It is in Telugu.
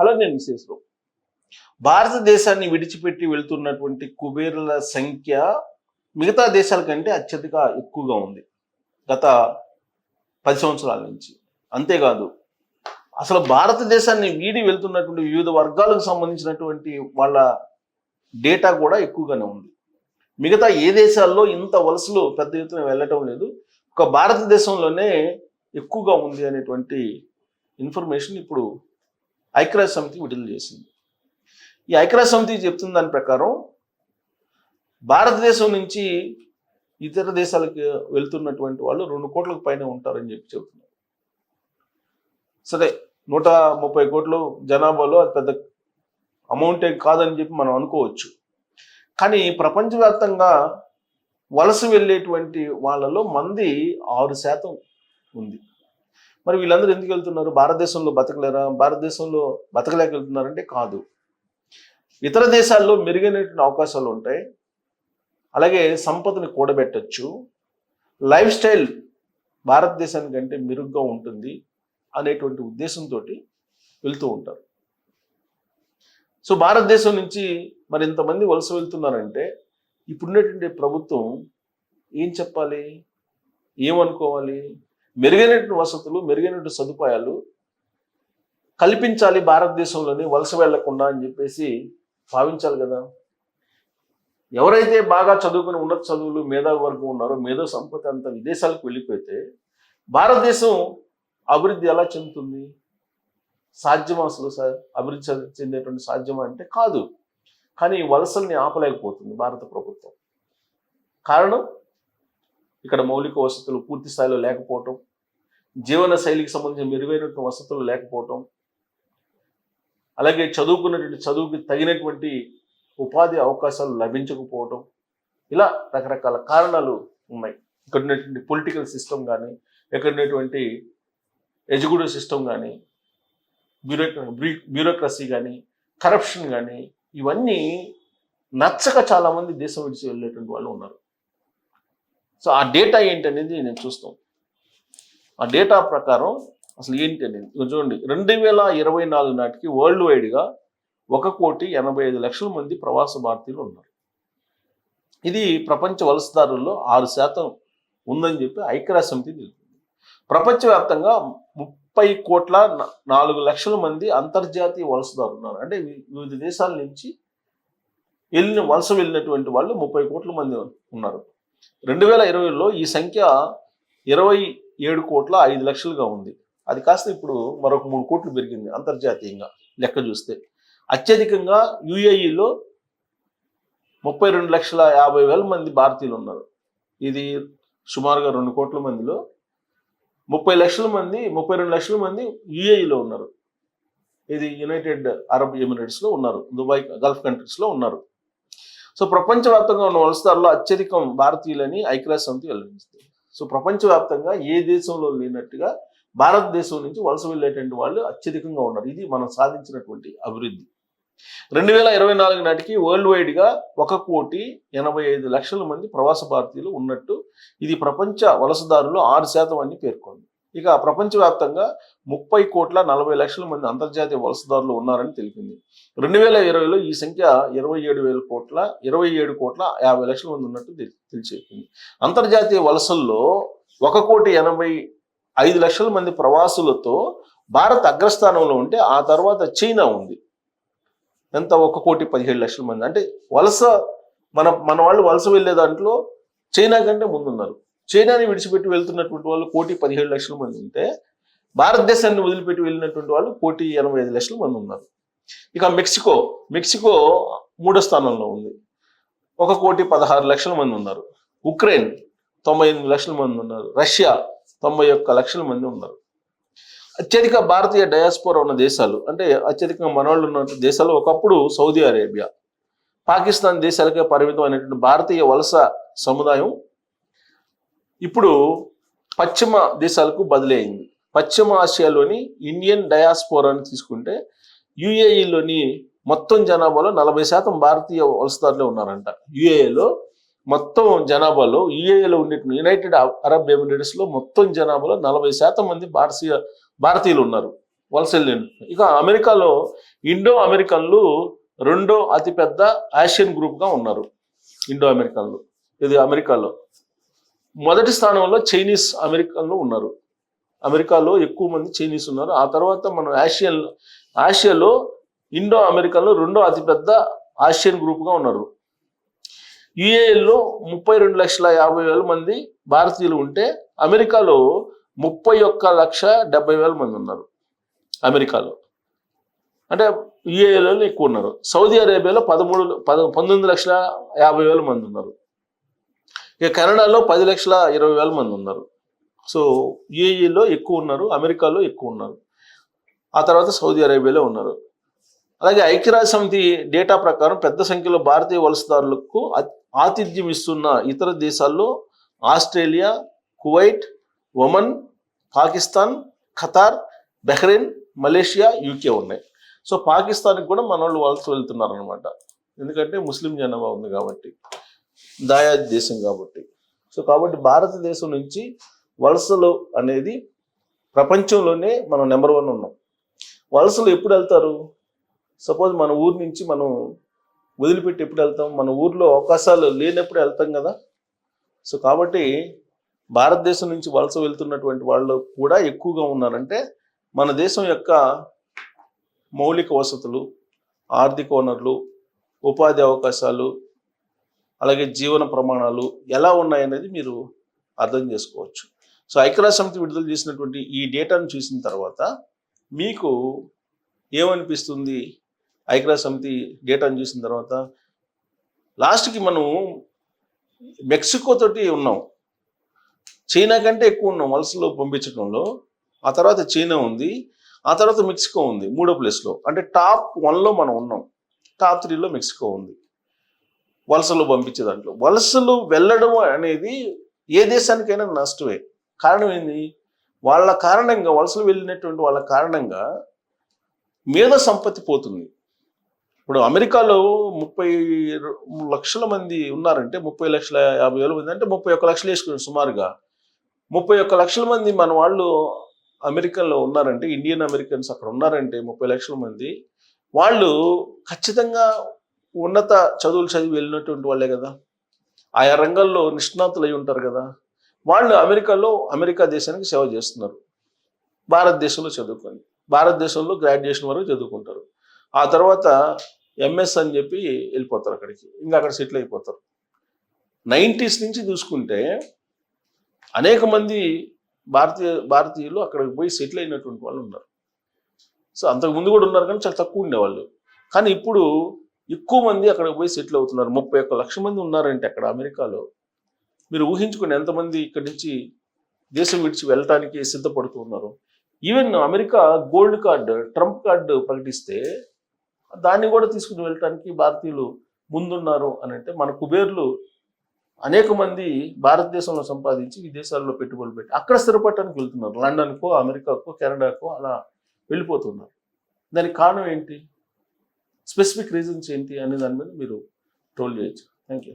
అలాగే నేను విశేషం భారతదేశాన్ని విడిచిపెట్టి వెళ్తున్నటువంటి కుబేరుల సంఖ్య మిగతా దేశాల కంటే అత్యధిక ఎక్కువగా ఉంది. గత పది సంవత్సరాల నుంచి. అంతేకాదు అసలు భారతదేశాన్ని వీడి వెళ్తున్నటువంటి వివిధ వర్గాలకు సంబంధించినటువంటి వాళ్ళ డేటా కూడా ఎక్కువగానే ఉంది. మిగతా ఏ దేశాల్లో ఇంత వలసలు పెద్ద ఎత్తున వెళ్ళటం లేదు. ఒక భారతదేశంలోనే ఎక్కువగా ఉంది అనేటువంటి ఇన్ఫర్మేషన్ ఇప్పుడు ఐక్యరాజ్య సమితి విడుదల చేసింది. ఈ ఐక్యరాజ్య సమితి చెప్తున్న దాని ప్రకారం భారతదేశం నుంచి ఇతర దేశాలకు వెళ్తున్నటువంటి వాళ్ళు రెండు కోట్లకు పైన ఉంటారని చెప్పి చెబుతున్నారు సరే నూట ముప్పై కోట్లు జనాభాలో అది పెద్ద అమౌంట్ ఏం కాదని చెప్పి మనం అనుకోవచ్చు. కానీ ప్రపంచవ్యాప్తంగా వలస వెళ్ళేటువంటి వాళ్ళలో మంది ఆరు శాతం ఉంది. మరి వీళ్ళందరూ ఎందుకు వెళ్తున్నారు? భారతదేశంలో బతకలేరా? భారతదేశంలో బతకలేక వెళ్తున్నారంటే కాదు. ఇతర దేశాల్లో మెరుగైనటువంటి అవకాశాలు ఉంటాయి. అలాగే సంపదని కూడబెట్టచ్చు. లైఫ్ స్టైల్ భారతదేశానికంటే మెరుగ్గా ఉంటుంది అనేటువంటి ఉద్దేశంతో వెళ్తూ ఉంటారు. సో భారతదేశం నుంచి మరి ఇంతమంది వలస వెళ్తున్నారంటే ఇప్పుడున్నటువంటి ప్రభుత్వం ఏం చెప్పాలి? ఏమనుకోవాలి? మెరుగైనటువంటి వసతులు మెరుగైనటువంటి సదుపాయాలు కల్పించాలి భారతదేశంలోని వలస వెళ్ళకుండా అని చెప్పేసి భావించాలి కదా. ఎవరైతే బాగా చదువుకుని ఉన్నత చదువులు మేధావి వర్గం ఉన్నారో మేధో సంపత్తి అంత విదేశాలకు వెళ్ళిపోతే భారతదేశం అభివృద్ధి ఎలా చెందుతుంది? సాధ్యమా అసలు సార్? అభివృద్ధి చెందేటువంటి సాధ్యమా అంటే కాదు. కానీ వలసల్ని ఆపలేకపోతుంది భారత ప్రభుత్వం. కారణం? ఇక్కడ మౌలిక వసతులు పూర్తి స్థాయిలో లేకపోవటం జీవన శైలికి సంబంధించిన మెరుగైనటువంటి వసతులు లేకపోవటం అలాగే చదువుకున్నటువంటి చదువుకి తగినటువంటి ఉపాధి అవకాశాలు లభించకపోవటం ఇలా రకరకాల కారణాలు ఉన్నాయి. ఇక్కడ ఉన్నటువంటి పొలిటికల్ సిస్టమ్ కానీ ఇక్కడ ఉన్నటువంటి ఎడ్యుకేటివ్ సిస్టమ్ కానీ బ్యూరో బ్యూరోక్రసీ కానీ కరప్షన్ కానీ ఇవన్నీ నచ్చక చాలామంది దేశం విడిచి వెళ్ళేటువంటి వాళ్ళు ఉన్నారు. సో ఆ డేటా ఏంటి అనేది నేను చూస్తాం. ఆ డేటా ప్రకారం అసలు ఏంటి అనేది చూడండి. రెండు వేల ఇరవై నాలుగు నాటికి వరల్డ్ వైడ్గా ఒక కోటి ఎనభై ఐదు లక్షల మంది ప్రవాస భారతీయులు ఉన్నారు. ఇది ప్రపంచ వలసదారుల్లో ఆరు శాతం ఉందని చెప్పి ఐక్యరాజ్య సమితి తెలిపింది. ప్రపంచవ్యాప్తంగా ముప్పై కోట్ల నాలుగు లక్షల మంది అంతర్జాతీయ వలసదారులు ఉన్నారు. అంటే వివిధ దేశాల నుంచి వెళ్ళిన వలస వెళ్ళినటువంటి వాళ్ళు ముప్పై కోట్ల మంది ఉన్నారు. రెండు వేల ఇరవైలో ఈ సంఖ్య ఇరవై ఏడు కోట్ల ఐదు లక్షలుగా ఉంది. అది కాస్త ఇప్పుడు మరొక మూడు కోట్లు పెరిగింది అంతర్జాతీయంగా లెక్క చూస్తే. అత్యధికంగా యుఏఈలో ముప్పై రెండు లక్షల యాభై వేల మంది భారతీయులు ఉన్నారు. ఇది సుమారుగా రెండు కోట్ల మందిలో ముప్పై లక్షల మంది ముప్పై రెండు లక్షల మంది యుఏఈలో ఉన్నారు. ఇది యునైటెడ్ అరబ్ ఎమిరేట్స్లో ఉన్నారు. దుబాయ్ గల్ఫ్ కంట్రీస్లో ఉన్నారు. సో ప్రపంచవ్యాప్తంగా ఉన్న వలసదారులో అత్యధికం భారతీయులని ఐక్యరాజ్య సమితి వెల్లడించింది సో ప్రపంచవ్యాప్తంగా ఏ దేశంలో లేనట్టుగా భారతదేశం నుంచి వలస వెళ్ళేటువంటి వాళ్ళు అత్యధికంగా ఉన్నారు. ఇది మనం సాధించినటువంటి అభివృద్ధి. రెండు వేల ఇరవై నాలుగు నాటికి వరల్డ్ వైడ్గా ఒక కోటి ఎనభై ఐదు లక్షల మంది ప్రవాస భారతీయులు ఉన్నట్టు ఇది ప్రపంచ వలసదారులు ఆరు శాతం అని పేర్కొంది. ఇక ప్రపంచవ్యాప్తంగా ముప్పై కోట్ల నలభై లక్షల మంది అంతర్జాతీయ వలసదారులు ఉన్నారని తెలిపింది. రెండు వేల ఇరవైలో ఈ సంఖ్య ఇరవై ఏడు వేల కోట్ల ఇరవై ఏడు కోట్ల యాభై లక్షల మంది ఉన్నట్టు తెలి- అంతర్జాతీయ వలసల్లో ఒక కోటి ఎనభై ఐదు లక్షల మంది ప్రవాసులతో భారత్ అగ్రస్థానంలో ఉంటే ఆ తర్వాత చైనా ఉంది. ఎంత? ఒక కోటి పదిహేడు లక్షల మంది. అంటే వలస మన మన వాళ్ళు వలస వెళ్ళే దాంట్లో చైనా కంటే ముందున్నారు. చైనాని విడిచిపెట్టి వెళ్తున్నటువంటి వాళ్ళు కోటి పదిహేడు లక్షల మంది ఉంటే భారతదేశాన్ని వదిలిపెట్టి వెళ్ళినటువంటి వాళ్ళు కోటి ఎనభై ఐదు లక్షల మంది ఉన్నారు. ఇక మెక్సికో మెక్సికో మూడో స్థానంలో ఉంది. ఒక కోటి పదహారు లక్షల మంది ఉన్నారు. ఉక్రెయిన్ తొంభై ఎనిమిది లక్షల మంది ఉన్నారు. రష్యా తొంభై ఒక్క లక్షల మంది ఉన్నారు. అత్యధిక భారతీయ డయాస్పోరా ఉన్న దేశాలు అంటే అత్యధికంగా మనవాళ్ళు ఉన్న దేశాలు ఒకప్పుడు సౌదీ అరేబియా. పాకిస్తాన్ దేశాలకే పరిమితం అయినటువంటి భారతీయ వలస సముదాయం ఇప్పుడు పశ్చిమ దేశాలకు బదిలీ పశ్చిమ ఆసియాలోని ఇండియన్ డయాస్పోరాని తీసుకుంటే యుఏఈలోని మొత్తం జనాభాలో నలభై శాతం భారతీయ వలసదారులే ఉన్నారంట. యుఏఏలో మొత్తం జనాభాలో యుఏఏలో ఉండే యునైటెడ్ అరబ్ ఎమిరేట్స్లో మొత్తం జనాభాలో నలభై శాతం మంది భారతీయ భారతీయులు ఉన్నారు. వలస ఇక అమెరికాలో ఇండో అమెరికన్లు రెండో అతిపెద్ద ఆసియన్ గ్రూప్గా ఉన్నారు. ఇండో అమెరికన్లు. ఇది అమెరికాలో. మొదటి స్థానంలో చైనీస్ అమెరికాలో ఉన్నారు. అమెరికాలో ఎక్కువ మంది చైనీస్ ఉన్నారు. ఆ తర్వాత మనం ఆసియన్ ఆసియాలో ఇండో అమెరికాలో రెండో అతిపెద్ద ఆసియన్ గ్రూప్గా ఉన్నారు. యుఏఎల్లో ముప్పై రెండు లక్షల యాభై వేల మంది భారతీయులు ఉంటే అమెరికాలో ముప్పై ఒక్క లక్ష డెబ్బై వేల మంది ఉన్నారు. అమెరికాలో. అంటే యుఏఎల్లో ఎక్కువ ఉన్నారు. సౌదీ అరేబియాలో పదమూడు పద పంతొమ్మిది లక్షల యాభై వేల మంది ఉన్నారు. ఇక కెనడాలో పది లక్షల ఇరవై వేల మంది ఉన్నారు. సో యుఏఈలో ఎక్కువ ఉన్నారు అమెరికాలో ఎక్కువ ఉన్నారు. ఆ తర్వాత సౌదీ అరేబియాలో ఉన్నారు. అలాగే ఐక్యరాజ్య సమితి డేటా ప్రకారం పెద్ద సంఖ్యలో భారతీయ వలసదారులకు ఆతిథ్యం ఇస్తున్న ఇతర దేశాల్లో Australia Kuwait Oman Pakistan Qatar Bahrain Malaysia UK ఉన్నాయి. సో పాకిస్తాన్కి కూడా మన వాళ్ళు వలస వెళ్తున్నారు అనమాట ఎందుకంటే ముస్లిం జనాభా ఉంది కాబట్టి. దాయాది దేశం కాబట్టి. సో కాబట్టి భారతదేశం నుంచి వలసలు అనేది ప్రపంచంలోనే మనం నెంబర్ వన్ ఉన్నాం. వలసలు ఎప్పుడు వెళ్తారు? సపోజ్ మన ఊరు నుంచి మనం వదిలిపెట్టి ఎప్పుడు వెళ్తాం? మన ఊర్లో అవకాశాలు లేనప్పుడు వెళ్తాం కదా? సో కాబట్టి భారతదేశం నుంచి వలస వెళ్తున్నటువంటి వాళ్ళు కూడా ఎక్కువగా ఉన్నారంటే మన దేశం యొక్క మౌలిక వసతులు ఆర్థిక వనరులు ఉపాధి అవకాశాలు అలాగే జీవన ప్రమాణాలు ఎలా ఉన్నాయనేది మీరు అర్థం చేసుకోవచ్చు. సో ఐక్యరాజ్య సమితి విడుదల చేసినటువంటి ఈ డేటాను చూసిన తర్వాత మీకు ఏమనిపిస్తుంది? ఐక్యరాజ్య సమితి డేటాను చూసిన తర్వాత లాస్ట్కి మనం మెక్సికో తోటి ఉన్నాం. చైనా కంటే ఎక్కువ ఉన్నాం వలసలో పంపించడంలో. ఆ తర్వాత చైనా ఉంది. ఆ తర్వాత మెక్సికో ఉంది మూడో ప్లేస్లో. అంటే టాప్ వన్లో మనం ఉన్నాం. టాప్ త్రీలో మెక్సికో ఉంది. వలసలు పంపించే దాంట్లో. వలసలు వెళ్ళడం అనేది ఏ దేశానికైనా నష్టమే. కారణం ఏంది? వాళ్ళ కారణంగా వలసలు వెళ్ళినటువంటి వాళ్ళ కారణంగా మేధ సంపత్తి పోతుంది. ఇప్పుడు అమెరికాలో ముప్పై లక్షల మంది ఉన్నారంటే ముప్పై లక్షల యాభై వేల మంది అంటే ముప్పై ఒక్క లక్షలు వేసుకుని సుమారుగా. ముప్పై ఒక్క లక్షల మంది మన వాళ్ళు అమెరికన్లో ఉన్నారంటే ఇండియన్ అమెరికన్స్ అక్కడ ఉన్నారంటే ముప్పై లక్షల మంది వాళ్ళు ఖచ్చితంగా ఉన్నత చదువులు చదివి వెళ్ళినటువంటి వాళ్ళే కదా. ఆయా రంగాల్లో నిష్ణాతులు అయి ఉంటారు కదా. వాళ్ళు అమెరికాలో అమెరికా దేశానికి సేవ చేస్తున్నారు. భారతదేశంలో చదువుకొని భారతదేశంలో గ్రాడ్యుయేషన్ వరకు చదువుకుంటారు. ఆ తర్వాత ఎంఎస్ అని చెప్పి వెళ్ళిపోతారు అక్కడికి. ఇంకా అక్కడ సెటిల్ అయిపోతారు. నైంటీస్ నుంచి చూసుకుంటే అనేక మంది భారతీయ భారతీయులు అక్కడికి పోయి సెటిల్ అయినటువంటి వాళ్ళు ఉన్నారు. సో అంతకు ముందు కూడా ఉన్నారు కానీ చాలా తక్కువ ఉండేవాళ్ళు. కానీ ఇప్పుడు ఎక్కువ మంది అక్కడికి పోయి సెటిల్ అవుతున్నారు. ముప్పై ఒక్క లక్ష మంది ఉన్నారంటే అక్కడ అమెరికాలో. మీరు ఊహించుకుని ఎంతమంది ఇక్కడి నుంచి దేశం విడిచి వెళ్ళటానికి సిద్ధపడుతూ ఉన్నారు. Even America gold card Trump card ప్రకటిస్తే దాన్ని కూడా తీసుకుని వెళ్ళటానికి భారతీయులు ముందున్నారు అని అంటే మన కుబేర్లు అనేక మంది భారతదేశంలో సంపాదించి విదేశాల్లో పెట్టుబడులు పెట్టి అక్కడ స్థిరపడటానికి వెళ్తున్నారు. లండన్కో అమెరికాకో కెనడాకో అలా వెళ్ళిపోతున్నారు. దానికి కారణం ఏంటి? స్పెసిఫిక్ రీజన్స్ ఏంటి అనే దాని మీద మీరు ట్రోల్ చేయొచ్చు. Thank you